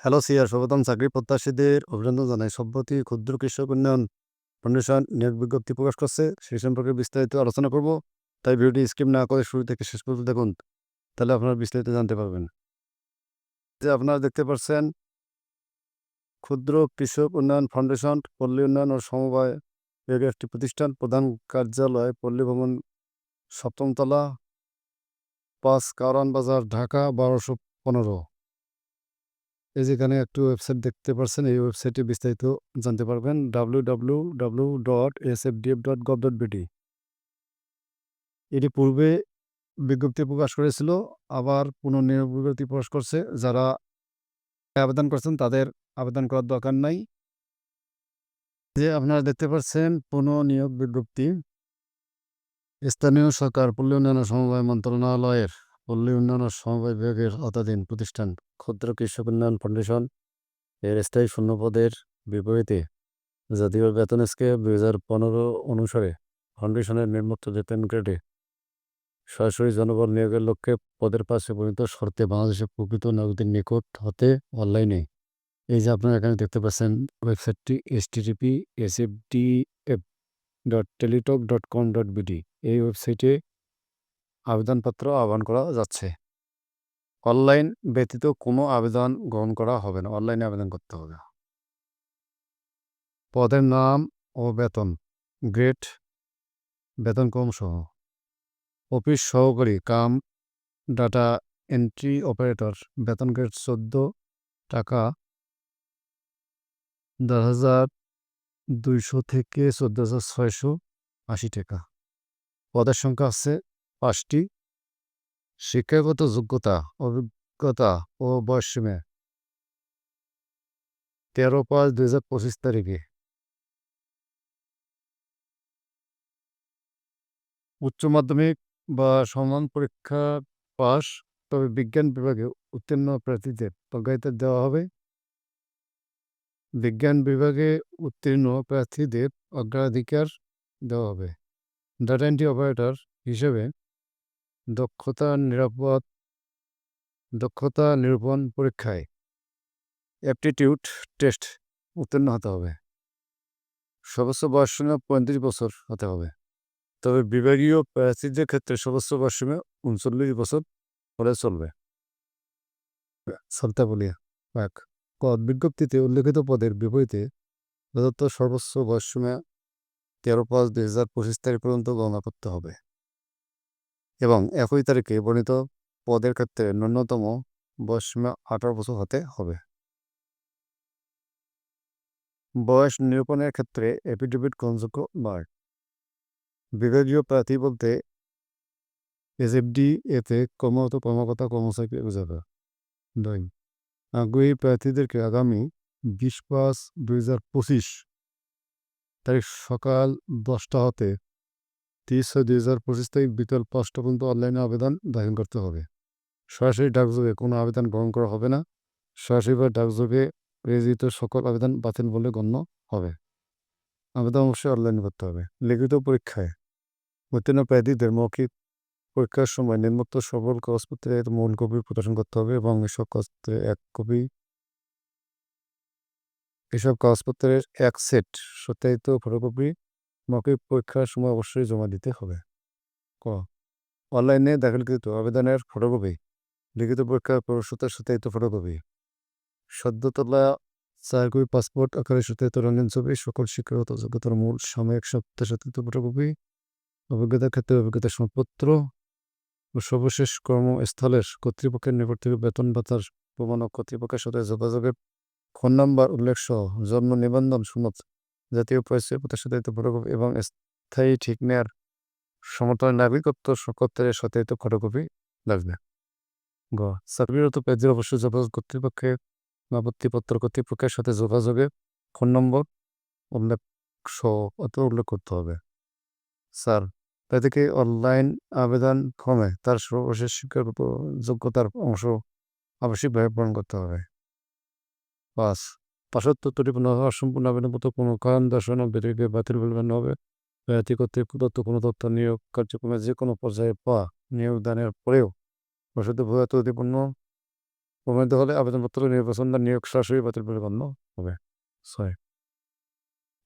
Hello সিয়ার সর্বপ্রথম চাকরি প্রত্যাশীদের অভিনন্দন জানাই। সম্প্রতি ক্ষুদ্র কৃষক উন্নয়ন ফাউন্ডেশন নিয়োগ বিজ্ঞপ্তি প্রকাশ করছে। সেই সম্পর্কে বিস্তারিত আলোচনা করব। তাই ভিডিওটি স্কিপ না করে শুরু থেকে শেষ পর্যন্ত দেখুন। তাহলে আপনারা বিস্তারিত জানতে পারবেন। যে আপনারা দেখতে পাচ্ছেন ক্ষুদ্র কৃষক উন্নয়ন ফাউন্ডেশন, পল্লী উন্নয়ন ও সমবায় বিভাগের একটি প্রতিষ্ঠান, প্রধান কার্যালয়, পল্লী ভবন, সপ্তমতলা, পাঁচ কারণ বাজার, ঢাকা, বারোশো পনেরো। এই যেখানে একটু ওয়েবসাইট দেখতে পাচ্ছেন এই ওয়েবসাইটে বিস্তারিত জানতে পারবেন। W W W dot S F DF dot gov dot BD এটি পূর্বে বিজ্ঞপ্তি প্রকাশ করেছিল, আবার পুনর্নিয়োগ বিজ্ঞপ্তি প্রকাশ করছে। যারা আবেদন করছেন, তাদের আবেদন করার দরকার নাই। যে আপনারা দেখতে পাচ্ছেন পুনঃনিয়োগ বিজ্ঞপ্তি স্থানীয় সরকার পল্লী উন্নয়ন সমবায় মন্ত্রণালয়ের পল্লী উন্নয়ন সমবায় বিভাগের আওতাধীন প্রতিষ্ঠান ক্ষুদ্র কৃষক উন্নয়ন ফাউন্ডেশন এর স্থায়ী শূন্যপদের বিপরীতে জাতীয় বেতন স্কেল দুই হাজার পনেরো অনুসারে ফাউন্ডেশনের নির্মুক্ত বেতন গ্রেডে সরাসরি জনবল নিয়োগের লক্ষ্যে পদের পাশে পরিণত শর্তে বাংলাদেশের প্রকৃত নাগরিকদের নিকট হতে অনলাইনে। এই যে আপনারা এখানে দেখতে পাচ্ছেন ওয়েবসাইটটি S TTP S F D F dot Teletalk dot com dot BD এই ওয়েবসাইটে আবেদনপত্র আহ্বান করা যাচ্ছে। অনলাইন ব্যতীত কোনো আবেদন গ্রহণ করা হবে না। অনলাইনে আবেদন করতে হবে। পদের নাম ও বেতন, গ্রেড, বেতন কম সহ অফিস সহকারী, কাম, ডাটা এন্ট্রি অপারেটর, বেতন গ্রেড চোদ্দ টাকা। দশ হাজার দুইশো থেকে চোদ্দ হাজার ছয়শো আশি টাকা। পদের সংখ্যা আছে পাঁচটি। শিক্ষাগত যোগ্যতা, অভিজ্ঞতা ও বয়সীমে তেরো পাঁচ দুই হাজার পঁচিশ তারিখে। উচ্চ মাধ্যমিক বা সমান পরীক্ষা পাস, তবে বিজ্ঞান বিভাগে উত্তীর্ণ প্রার্থীদের প্রজ্ঞায়িত দেওয়া হবে। বিজ্ঞান বিভাগে উত্তীর্ণ প্রার্থীদের অগ্রাধিকার দেওয়া হবে। ডাটা এন্ট্রি অপারেটর হিসেবে দক্ষতা নিরাপদ, দক্ষতা নিরূপণ পরীক্ষায় অ্যাপটিটিউড টেস্ট উত্তীর্ণ হতে হবে। সর্বোচ্চ বয়স পঁয়ত্রিশ বছর হতে হবে। তবে বিভাগীয় প্রার্থীদের ক্ষেত্রে সর্বোচ্চ বয়স উনচল্লিশ বছর হলে চলবে। চলতে বলিয়া এক বিজ্ঞপ্তিতে উল্লেখিত পদের বিপরীতে প্রদত্ত সর্বোচ্চ বয়স সীমা তেরো পাঁচ দুই হাজার পঁচিশ তারিখ পর্যন্ত গণনা করতে হবে। এবং একই তারিখে বর্ণিত পদের ক্ষেত্রে ন্যূনতম বয়স আঠারো বছর হতে হবে। বয়স নিরূপণের ক্ষেত্রে এফিডেভিট গ্রহণযোগ্য নয়। বিভাগীয় প্রার্থী বলতে এসএফডি এতে কর্মরত কর্মকর্তা কর্মচারীকে বোঝাবে। দুই, আগ্রহী প্রার্থীদেরকে আগামী বিশ পাঁচ দুই হাজার পঁচিশ তারিখ সকাল দশটা হতে তিরিশ ছয় দুই হাজার পঁচিশ তারিখ বিকাল পাঁচটা পর্যন্ত অনলাইনে আবেদন দাখিল করতে হবে। সরাসরি ডাকযোগে কোনো আবেদন গ্রহণ করা হবে না। সরাসরি বা ডাকযোগে প্রেরিত সকল আবেদন বাতিল বলে গণ্য হবে। আবেদন অবশ্যই অনলাইনে করতে হবে। লিখিত পরীক্ষায় উত্তীর্ণ প্রার্থীদের মৌখিক পরীক্ষার সময় নিম্নোক্ত সকল কাগজপত্রের মূল কপি প্রদর্শন করতে হবে এবং এসব কাগজপত্রে এক কপি এসব কাগজপত্রের এক সেট সত্যায়িত ফটোকপি মৌখিক পরীক্ষার সময় অবশ্যই জমা দিতে হবে। ক, অনলাইনে দাখিলকৃত আবেদনের ফটোকপি, লিখিত পরীক্ষার প্রবেশতার সত্যায়িত ফটোকপি সদ্য তোলা চার কপি পাসপোর্ট আকারে সত্যায়িত রঙিন ছবি, সকল শিক্ষাগত যোগ্যতার মূল সাময়িক সপ্তাহ সত্যায়িত ফটোকপি অভিজ্ঞতার ক্ষেত্রে অভিজ্ঞতা সনদপত্র ও সর্বশেষ কর্মস্থলের কর্তৃপক্ষের নিকট থেকে বেতন ভাতার প্রমাণ ও কর্তৃপক্ষের সাথে যোগাযোগের ফোন নাম্বার উল্লেখ সহ জন্ম নিবন্ধন সনদ জাতীয় পরিচয় প্রতিষ্ঠাদিত ফটোকপি এবং স্থায়ী ঠিক নেয়ার সমর্থনের নাগরিকত্ব সত্ত্বের সত্যায়িত ফটোকপি লাগবে। গ চাকরিরত প্রার্থীর অবশ্যই যোগাযোগ কর্তৃপক্ষের আপত্তিপত্র কর্তৃপক্ষের সাথে যোগাযোগে ফোন নম্বর উল্লেখ সহ অত উল্লেখ করতে হবে। স্যার তাদেরকে অনলাইন আবেদন ফর্মে তার সর্বশেষ শিক্ষার যোগ্যতার অংশ আবশ্যিকভাবে পূরণ করতে হবে। পাঁচ পাশের তথ্যটি অসম্পূর্ণ আবেদনপত্র কোনো কারণ দর্শানো ব্যক্তিকে বাতিল বলবেন হবে। প্রার্থী কর্তৃক প্রদত্ত কোনো তথ্য নিয়োগ কার্যক্রমে যে কোনো পর্যায়ে পা নিয়োগ দানের পরেও বসত ভূয়া ত্রুটিপূর্ণ প্রমাণিত হলে আবেদনপত্র নির্বাচন বা নিয়োগ সরাসরি বাতিল বলে গণ্য হবে। ছয়।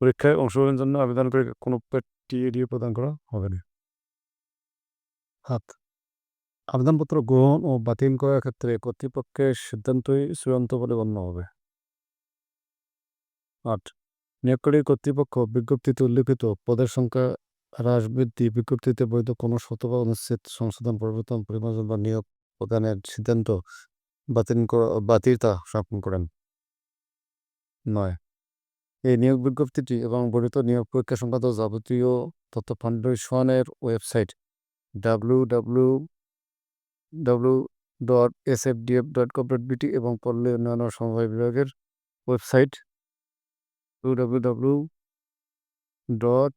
পরীক্ষায় অংশগ্রহণের জন্য আবেদন করে কোনো টিএডিও প্রদান করা হবে না। সাত। আবেদনপত্র গ্রহণ ও বাতিল করার ক্ষেত্রে কর্তৃপক্ষের সিদ্ধান্তই চূড়ান্ত বলে গণ্য হবে। আট। নিয়োগকারী কর্তৃপক্ষ বিজ্ঞপ্তিতে উল্লিখিত পদের সংখ্যা হ্রাস বৃদ্ধি বিজ্ঞপ্তিতে বৈধ কোনো শত বা অনুচ্ছেদ সংশোধন, পরিবর্তন, পরিমার্জন বা নিয়োগ প্রদানের সিদ্ধান্ত বাতিল বাতিলতা স্থাপন করেন। নয়। এই নিয়োগ বিজ্ঞপ্তিটি এবং বর্ণিত নিয়োগ পরীক্ষা সংক্রান্ত যাবতীয় তথ্য ফাউন্ডেশনের website W W W dot S F D F dot gov dot BD এবং পল্লী উন্নয়ন সমবায় বিভাগের website W dot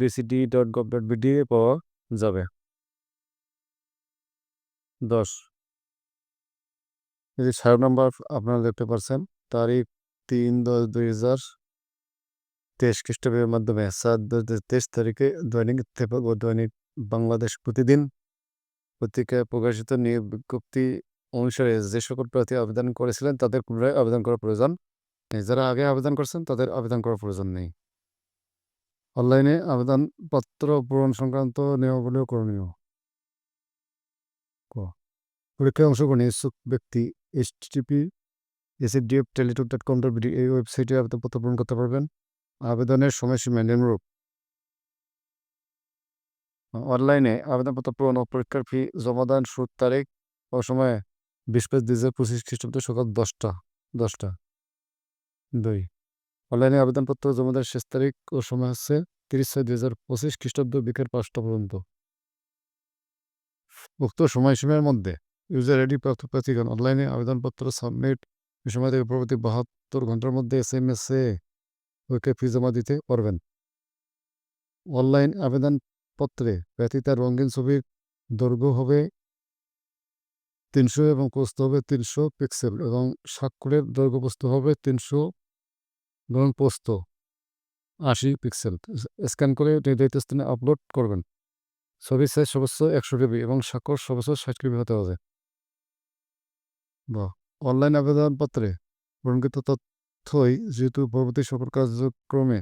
DCD dot gov dot BD পাওয়া যাবে। দশ। এই যে সার নাম্বার আপনারা দেখতে পাচ্ছেন তারিখ তিন দশ দুই হাজার তেইশ খ্রিস্টাব্দের মাধ্যমে, সাত দশ তেইশ তারিখে দৈনিক ইত্তেফাক ও দৈনিক বাংলাদেশ প্রতিদিন পত্রিকায় প্রকাশিত নিয়োগ বিজ্ঞপ্তি অনুসারে যে সকল প্রার্থী আবেদন করেছিলেন, তাদের পুনরায় আবেদন করার প্রয়োজন। যারা আগে আবেদন করছেন, তাদের আবেদন করার প্রয়োজন নেই। অনলাইনে আবেদনপত্র পূরণ সংক্রান্ত নিয়মাবলীও করণীয়। পরীক্ষায় অংশগ্রহণ ইচ্ছুক ব্যক্তি HTTP SFDF Teletalk dot com dot এই ওয়েবসাইটে আবেদনপত্র পূরণ করতে পারবেন। আবেদনের সময়সীমা নিম্নরূপ। অনলাইনে আবেদনপত্র পূরণ ও পরীক্ষার ফি, জমাদান শুরুর তারিখ ও সময় বিশ পাঁচ দুই হাজার পঁচিশ খ্রিস্টাব্দ সকাল দশটা দশটা। দুই। অনলাইনে আবেদনপত্র জমাদান শেষ তারিখ ও সময় হচ্ছে তিরিশ ছয় দুই হাজার পঁচিশ খ্রিস্টাব্দ বিকেল পাঁচটা পর্যন্ত। উক্ত সময়সীমার মধ্যে ইউজার আইডি প্রাপ্ত প্রার্থীগণ অনলাইনে আবেদনপত্র সাবমিট সময় থেকে পরবর্তী বাহাত্তর ঘণ্টার মধ্যে এস এম এস এ ওকে ফি জমা দিতে পারবেন। অনলাইন আবেদনপত্রে প্রার্থী তার রঙিন ছবির দৈর্ঘ্য হবে তিনশো এবং প্রস্থ হবে তিনশো পিক্সেল এবং স্বাক্ষরের দৈর্ঘ্য প্রস্থ হবে তিনশো এবং প্রস্থ আশি পিক্সেল। স্ক্যান করে নির্ধারিত স্থানে আপলোড করবেন। ছবির সাইজ সর্বোচ্চ একশো কেবি এবং স্বাক্ষর সর্বোচ্চ ষাট কেবি হতে হবে। বা অনলাইন আবেদনপত্রে পূরণকৃত তথ্যই যেহেতু পরবর্তী সকল কার্যক্রমে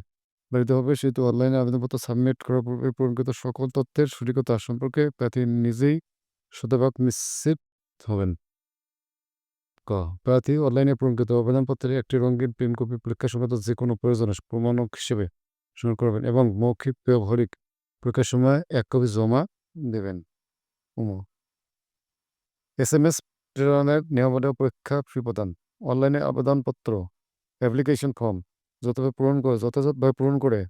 ব্যবহৃত হবে, সেহেতু অনলাইনে আবেদনপত্র সাবমিট করার পূর্বে পূরণকৃত সকল তথ্যের সঠিকতা সম্পর্কে প্রার্থী নিজেই শতভাগ নিশ্চিত হবেন। প্রার্থী অনলাইনে পূরণকৃত আবেদনপত্রে একটি রঙিন প্রিন্ট কপি পরীক্ষা সংক্রান্ত যে কোনো প্রয়োজনে প্রমাণক হিসেবে সংগ্রহ করবেন এবং মৌখিক, ব্যবহারিক পরীক্ষার সময় এক কপি জমা দেবেন। এস এম এস প্রেরণের নিয়মাবলী পরীক্ষা ফি প্রদান। অনলাইনে আবেদনপত্র অ্যাপ্লিকেশন ফর্ম যতভাবে পূরণ করে, যথাযথভাবে পূরণ করে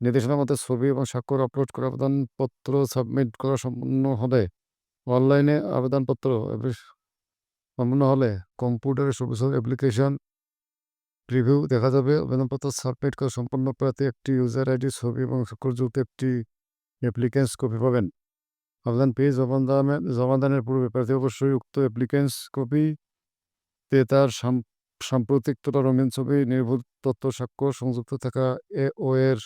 নির্দেশনার মধ্যে ছবি এবং স্বাক্ষর আপলোড করে আবেদনপত্র সাবমিট করা সম্পন্ন হবে। অনলাইনে আবেদনপত্র সম্পূর্ণ হলে কম্পিউটারে সর্বোচ্চ অ্যাপ্লিকেশন প্রিভিউ দেখা যাবে। আবেদনপত্র সাবমিট করা সম্পূর্ণ প্রার্থী একটি ইউজার আইডি ছবি এবং স্বাক্ষরযুক্ত একটি অ্যাপ্লিকেন্স কপি পাবেন। আবেদন পেয়ে জমাদানের জমাদানের পূর্বে প্রার্থী অবশ্যই উক্ত অ্যাপ্লিকেন্স কপি তে তার সাম্প্রতিক তথা রঙিন ছবি, নির্ভুল তথ্য স্বাক্ষর সংযুক্ত থাকা এ ও এর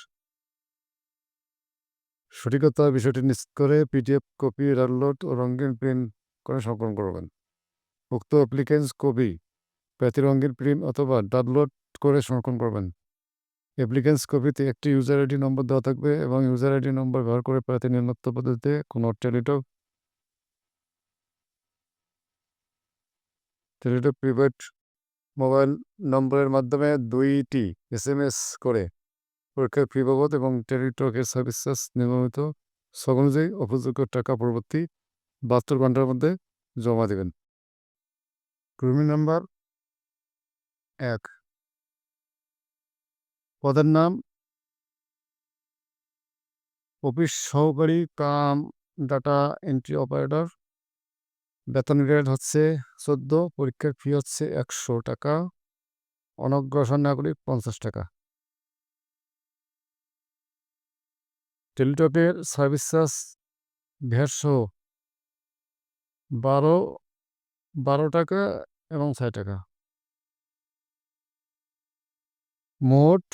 সঠিকতা বিষয়টি নিশ্চিত করে পিডিএফ কপি ডাউনলোড ও রঙিন প্রিন্ট করে সংকলন করবেন। উক্ত অ্যাপ্লিকেন্স প্রার্থী রঙিন প্রিন্ট অথবা ডাউনলোড করে সংরক্ষণ করবেন। অ্যাপ্লিকেন্স কপিতে একটি ইউজার আইডি নম্বর দেওয়া থাকবে এবং ইউজার আইডি নম্বর ব্যবহার করে প্রার্থী নিম্নোক্ত পদ্ধতিতে কোনো টেলিটক টেলিটক প্রিপেড মোবাইল নম্বরের মাধ্যমে দুইটি এস এম এস করে পরীক্ষার ফি বাবদ এবং টেলিটকের সার্ভিস চার্জ নির্মিত অনুযায়ী উপযোগ্য টাকা পরবর্তী বাহাত্তর ঘণ্টার মধ্যে জমা দেবেন। কর্মী নাম্বার এক। পদের নাম অফিস সহকারী কাম ডাটা এন্ট্রি অপারেটর। বেতন গ্রেড হচ্ছে চোদ্দ, পরীক্ষার ফি হচ্ছে একশো টাকা। অনগ্রসর নাগরিক পঞ্চাশ টাকা। টেলিটকের সার্ভিস চার্জ ভ্যাটসহ বারো বারো টাকা এবং ছয় টাকা মোট?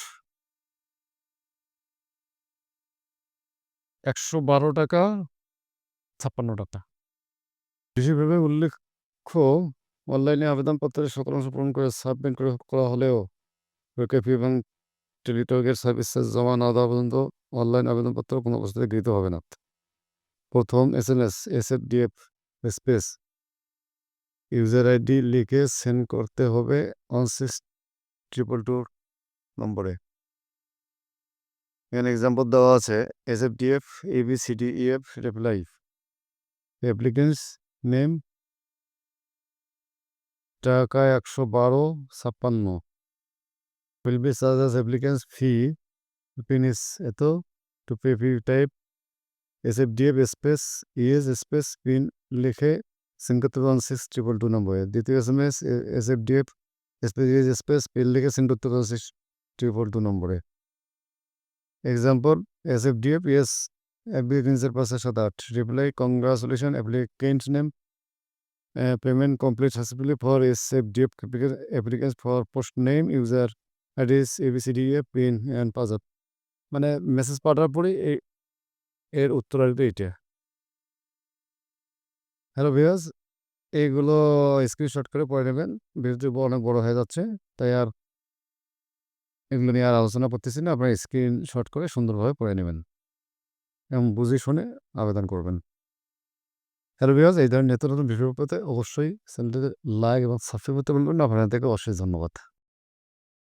একশো বারো টাকা ছাপ্পান্ন টাকা। বিশেষভাবে উল্লেখ্য অনলাইনে আবেদনপত্রে সকল অংশ পূরণ করে সাবমিট করে করা হলেও ওকেপি এবং টেলিটকের সার্ভিসেস জমা না দেওয়া পর্যন্ত অনলাইন আবেদনপত্র কোনো অবস্থায় গৃহীত হবে না। প্রথম S M S S F DF space user ID লিখে সেন্ড করতে হবে ওয়ান সিক্স ট্রিপল টু নম্বরে। এখানে এক্সাম্পল দেওয়া আছে S F DF A B C D E F reply applicants name টাকা একশো বারো, ছাপ্পান্ন। Will be charged as applicant's fee, pin is এত, to pay fee type SFDF space ES space PIN লিখে ওয়ান সিক্স ট্রিপল টু নম্বরে দ্বিতীয় S M S SFDF space ES space PIN লিখে send করতে হবে ওয়ান সিক্স ট্রিপল টু নম্বরে example SFDF ES অ্যাপ্লিকেন্সের পাশে সাত reply congratulation applicant name payment complete successfully for SFDF applicants for post name user address A B C D A PIN and password মানে message পাঠার পরে এর উত্তর আসবে এটা হ্যালো ভিউয়ার্স এইগুলো স্ক্রিনশট করে পড়ে নেবেন। ভিডিওটি অনেক বড় হয়ে যাচ্ছে। তাই আর এগুলো নিয়ে আর আলোচনা করতেছি না। আপনারা স্ক্রিনশট করে সুন্দরভাবে পড়ে নেবেন। এবং বুঝে শুনে আবেদন করবেন। হ্যালো ভিউয়ার্স এই ধরনের নিত্য নতুন ভিডিও অবশ্যই চ্যানেলটিতে লাইক এবং সাবস্ক্রাইব করতে বলবেন আপনাদের থেকে অবশ্যই ধন্যবাদ।